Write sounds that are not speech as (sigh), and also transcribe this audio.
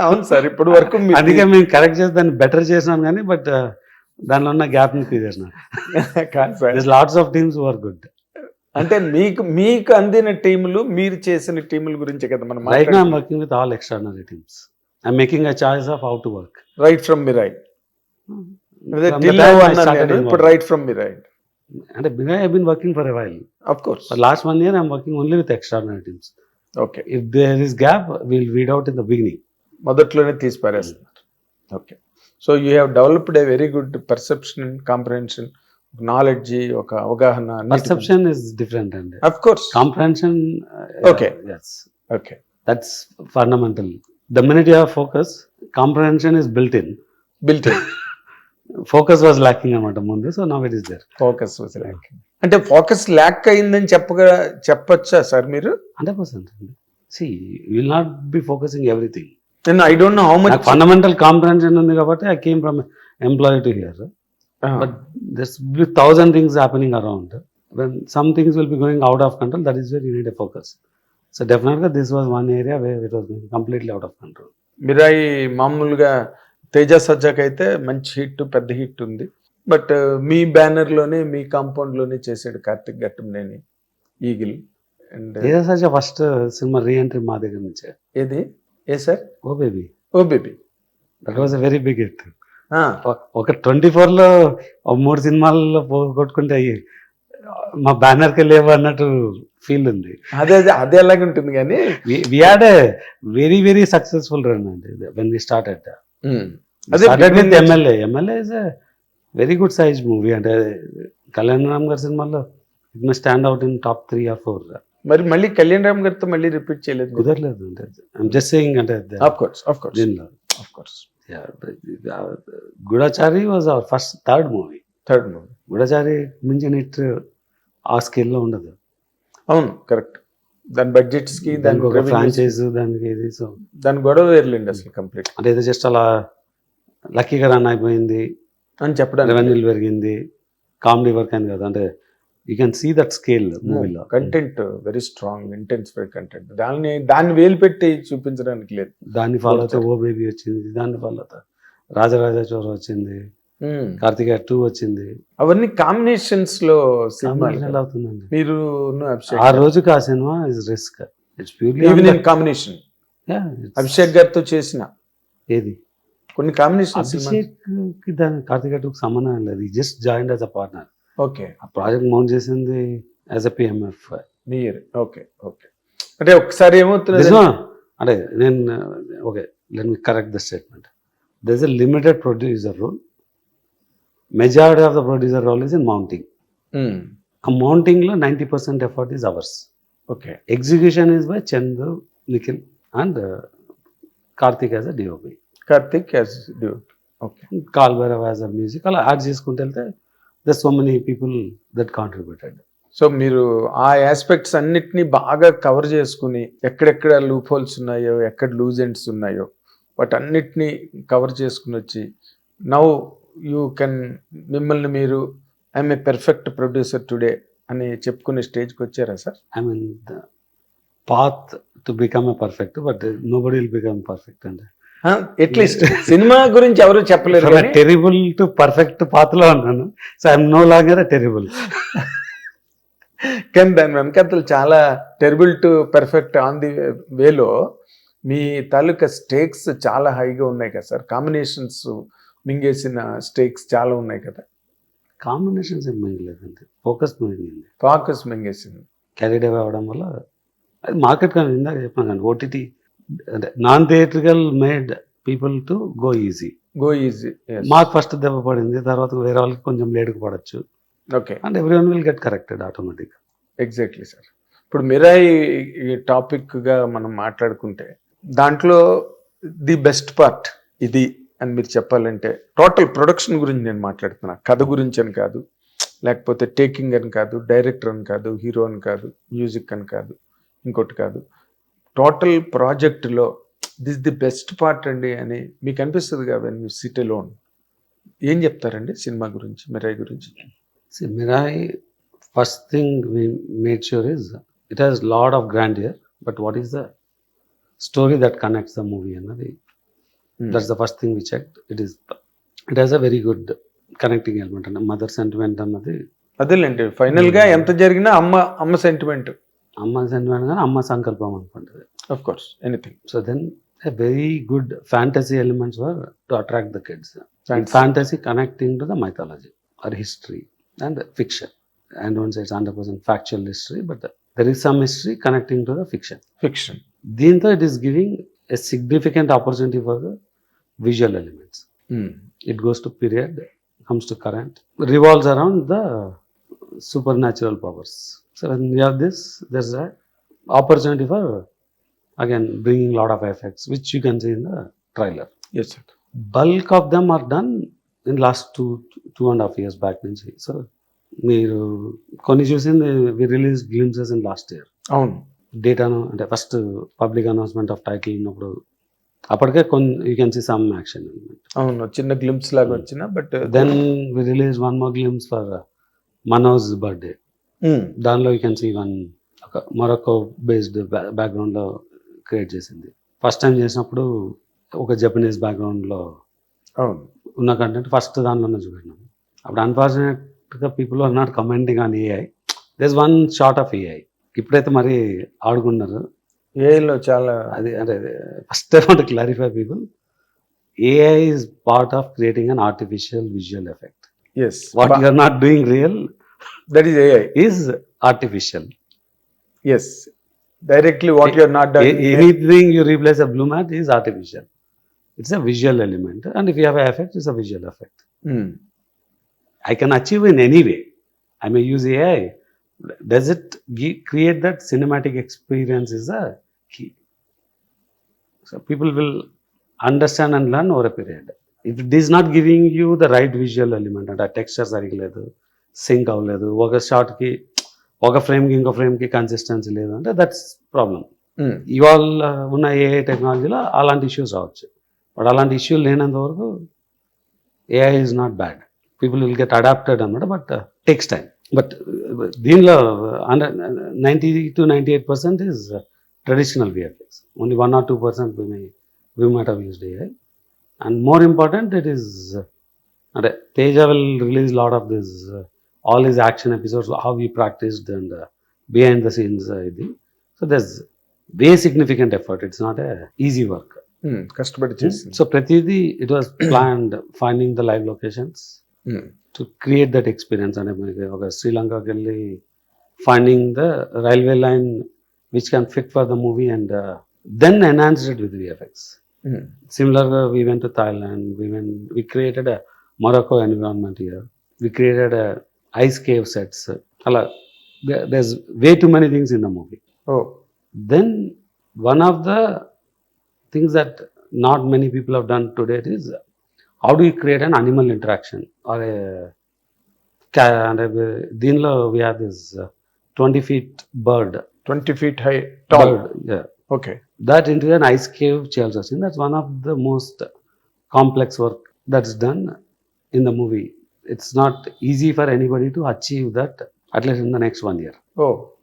అవును సార్ ఇప్పుడు వరకు అందుకే మేము కరెక్ట్ చేసి దాన్ని బెటర్ చేసినాం కానీ బట్ దానిలో ఉన్న గ్యాప్ని తీసేసిన (laughs) కాదు sir. Lots of teams were good అంటే మీకు మీకు అందిన టీములు మీరు చేసిన టీముల గురించే కదా మనం right working with all extraordinary teams I making a choice of how to work right from me right ఇప్పుడు రైట్ ఫ్రమ్ మీ రైట్ అంటే బిగా I been working for a while of course last one year I'm working only with extraordinary teams okay if there is gap will weed out in the beginning మొదట్లోనే తీసి పారేస్తున్నారు okay so you have developed a very good perception comprehension knowledge ఒక అవగాహన perception is different అండి of course comprehension Okay. Yes okay that's fundamental the minute you have focus comprehension is built in built focus was lacking అనమాట ముందు so now it is there focus అంటే focus lack అయిందని చెప్పగా చెప్పొచ్చా sir మీరు? Hundred percent see will not be focusing everything నేను I don't know how much fundamental comprehension ఉంది కాబట్టి I came from employee to here but this be thousand things happening around when some things will be going out of control that is where you need a focus so డెఫినెట్గా this was one area where it was completely out of control Mirai మామూలుగా తేజ సజ్జాక్ అయితే మంచి hit పెద్ద hit ఉంది. But మీ బ్యానర్లోనే మీ కాంపౌండ్లోనే చేసాడు Karthik Ghattamaneni Eagle. And ఏదో ఫస్ట్ సినిమా రీ ఎంట్రీ మా దగ్గర నుంచే? ఏది? ఏ sir? Oh baby. Oh baby. That was very big hit ఒక ట్వంటీ ఫోర్లో మూడు సినిమాల్లో కొట్టుకుంటే అయ్యి మా బ్యానర్కి లేవు అన్నట్టు ఫీల్ ఉంది. అదే అదే అదే అలాగే ఉంటుంది కానీ. We had very very successful run అండి వెన్ వి స్టార్ట్ అట్ అదే MLA MLA is very good size movie. అంటే కళ్యాణ్ రామ్ గారి సినిమాలో it may stand out in top three or four. మరి మళ్ళీ కళ్యాణ్ రామ్ గారితో మళ్ళీ రిపీట్ చేయలేదు కుదరలేదు అంటే ఐమ్ జస్ట్ సేయింగ్ అంటే దీనిలో. Goodachari was our first third movie third movie Goodachari మించిన హిట్ ఆ స్కేల్లో ఉండదు. అవును కరెక్ట్ దాని బడ్జెట్స్కి దాని దానికి ఒక ఫ్రాంచైజ్ దానికి ఇది సో దాని గొడవ వేర్లేండి అసలు కంప్లీట్ అంటే ఏదో జస్ట్ అలా లక్కీగా రన్ అయిపోయింది. అని చెప్పడానికి. రెవెన్యూలు పెరిగింది కామెడీ వర్క్ అని కదా అంటే you can see that scale మూవీలో content very strong intensified content దాన్ని దాన్ని వేలు పెట్టి చూపించడానికి లేదు. దాన్ని ఫాలో అవుతే ఓ బేబీ వచ్చింది దాన్ని ఫాలో అవుతా రాజరాజ చోర వచ్చింది Hmm. కార్తికేయ టూ వచ్చింది. అవన్నీ కాంబినేషన్స్లో సినిమాలు. ఎలా అవుతుందండి? మీరు ఆ రోజుకి ఆ cinema is risk it's purely combination Abhishek గారితో చేసిన. ఏది? కొన్ని కాంబినేషన్ అభిషేక్ దాని కార్తికేయ టూకి సంబంధం లేదు. Just join as a partner okay. ఆ ప్రాజెక్ట్ మౌంట్ చేసింది as a PMF near okay okay. అంటే ఒకసారి ఏమవుతుంది అంటే నేను okay let me correct the statement there is a limited producer role majority of the producer role is in mounting. ఆ మౌంటింగ్లో ninety percent effort is ours okay. Execution is by Chandu Nikhil and Karthik as a DOP Karthik as duet okay Kaal Bhairav as a music అలా add చేసుకుంటూ వెళ్తే the so many people that contributed so మీరు ఆ aspects అన్నిటినీ బాగా cover చేసుకుని ఎక్కడెక్కడ loop holes ఉన్నాయో ఎక్కడ లూజ్ ఎండ్స్ ఉన్నాయో వాటన్నిటినీ కవర్ చేసుకుని వచ్చి నౌ యూ కెన్ మిమ్మల్ని మీరు I'm a perfect producer today అని చెప్పుకునే స్టేజ్కి వచ్చారా sir I mean path to become a perfect but nobody will become perfect అండి. అట్లీస్ట్ సినిమా గురించి ఎవరు చెప్పలేరు టెరిబుల్ టు పర్ఫెక్ట్ పాత్లో ఉన్నాను. So I'm no longer terrible కానీ దాని వెనకాతలు చాలా terrible to perfect on the వేలో మీ తాలూకా స్టేక్స్ చాలా హైగా ఉన్నాయి కదా సార్. కాంబినేషన్స్ మింగేసిన స్టేక్స్ చాలా ఉన్నాయి కదా. కాంబినేషన్స్ ఏం మిగలేదండి ఫోకస్ మిగిలింది ఫాకస్ మింగేసింది. క్యారీడ్ అవే అవడం వల్ల అది మార్కెట్ కానీ ఇందాక చెప్పాను కానీ OTT non theatrical made people to go easy go easy మాకు ఫస్ట్ దెబ్బ పడింది తర్వాత వేరే వాళ్ళకి కొంచెం లేటుకు పడచ్చు. Okay and everyone will get corrected automatic exactly sir ఇప్పుడు మిరాయి టాపిక్గా మనం మాట్లాడుకుంటే దాంట్లో ది బెస్ట్ పార్ట్ ఇది అని మీరు చెప్పాలంటే టోటల్ ప్రొడక్షన్ గురించి నేను మాట్లాడుతున్నా. కథ గురించి అని కాదు లేకపోతే టేకింగ్ అని కాదు డైరెక్టర్ అని కాదు హీరో అని కాదు మ్యూజిక్ అని కాదు ఇంకోటి కాదు. టోటల్ ప్రాజెక్టులో దిస్ ది బెస్ట్ పార్ట్ అండి అని మీకు అనిపిస్తుంది వెన్ యూ సిట్ లోన్ ఏం చెప్తారండి సినిమా గురించి మిరాయి గురించి? See, Mirai, first thing we made sure is it has lot of grandeur, but what is the story that connects the movie అన్నది. That's the first thing we check it is it has a very good connecting element అంటే mother sentiment అన్నది. అదేలేండి ఫైనల్గా ఎంత జరిగినా అమ్మ అమ్మ sentiment అమ్మ సెంటిమెంట్ కానీ అమ్మ సంకల్పం అనుకుంటుంది of course anything so then a very good fantasy elements were to attract the kids fantasy connecting to the mythology or history and fiction. I don't say it's 100% factual history, but there is some history connecting to the fiction. Fiction దీంతో it is giving a significant opportunity for the visual elements. Hmm. It goes to period, comes to current, revolves around the supernatural powers. So when you have this, there's a opportunity for again bringing lot of effects, which you can see in the trailer. Yes sir bulk of them are done in last two two and half years back నుంచి so మీరు కొన్ని చూసింది we release glimpses in last year అవును. డేటాను అంటే first public announcement of title ఉన్నప్పుడు అప్పటికే కొన్ని you can see some action అవును చిన్న గ్లిమ్స్ లాగా వచ్చిన but then we release one more glimpse for Manoj birthday దానిలో యూ కెన్ సీ వన్ ఒక మరొక బేస్డ్ బ్యాక్గ్రౌండ్లో క్రియేట్ చేసింది. ఫస్ట్ టైం చేసినప్పుడు ఒక జపనీస్ బ్యాక్గ్రౌండ్లో ఉన్న కంటెంట్ ఫస్ట్ దానిలోనే చూపెట్టినాం. అప్పుడు అన్ఫార్చునేట్గా people are not commenting on AI these one short of AI ఇప్పుడైతే మరి ఆడుకున్నారు ఏఐలో చాలా అది అంటే first I want clarify people AI is part of creating an artificial visual effect yes what you are not doing real that is AI is artificial yes directly what you're not anything you replace a blue mat is artificial it's a visual element and if you have effect it's a visual effect Hmm. I can achieve in any way. I may use AI. Does it gi- create that cinematic experience is a key. So people will understand and learn over a period. If it is not giving you the right visual element అంటే texture సరిగ్గా లేదు sync అవ్వలేదు. ఒక షార్ట్కి ఒక ఫ్రేమ్కి ఇంకో ఫ్రేమ్కి consistency లేదు అంటే that's problem Hmm. ఇవాళ ఉన్న ఏఐ టెక్నాలజీలో అలాంటి ఇష్యూస్ రావచ్చు. బట్ అలాంటి ఇష్యూ లేనంత వరకు AI is not bad people will get adapted అనమాట బట్ టేక్స్ టైం బట్ దీనిలో under ninety to ninety eight percent is traditional VFX only one or two percent we we might have used AI and more important it is అంటే Teja will release lot of this all is action episodes how we practised and behind the scenes ఇది. So thus way significant effort it's not a easy work Hmm. కష్టపడి చేసింది. So ప్రతిదీ it was planned finding the live locations Hmm. To create that experience అంటే మనకి ఒక శ్రీలంకకి వెళ్ళి finding the railway line which can fit for the movie and then enhanced with VFX Hmm. సిమిలర్గా we went to Thailand we went we created Morocco environment here we created ice cave sets అలా thus way too many things in the movie Oh. then one of the things that not many people have done today is how do you create an animal interaction or a ca- and a- దీనిలో we have this uh, 20 feet bird twenty feet high tall bird, yeah okay that into an ice cave చేయాల్సి వచ్చింది that's one of the most complex work that's done in the movie it's not easy for anybody to achieve that at least in the next one year. Oh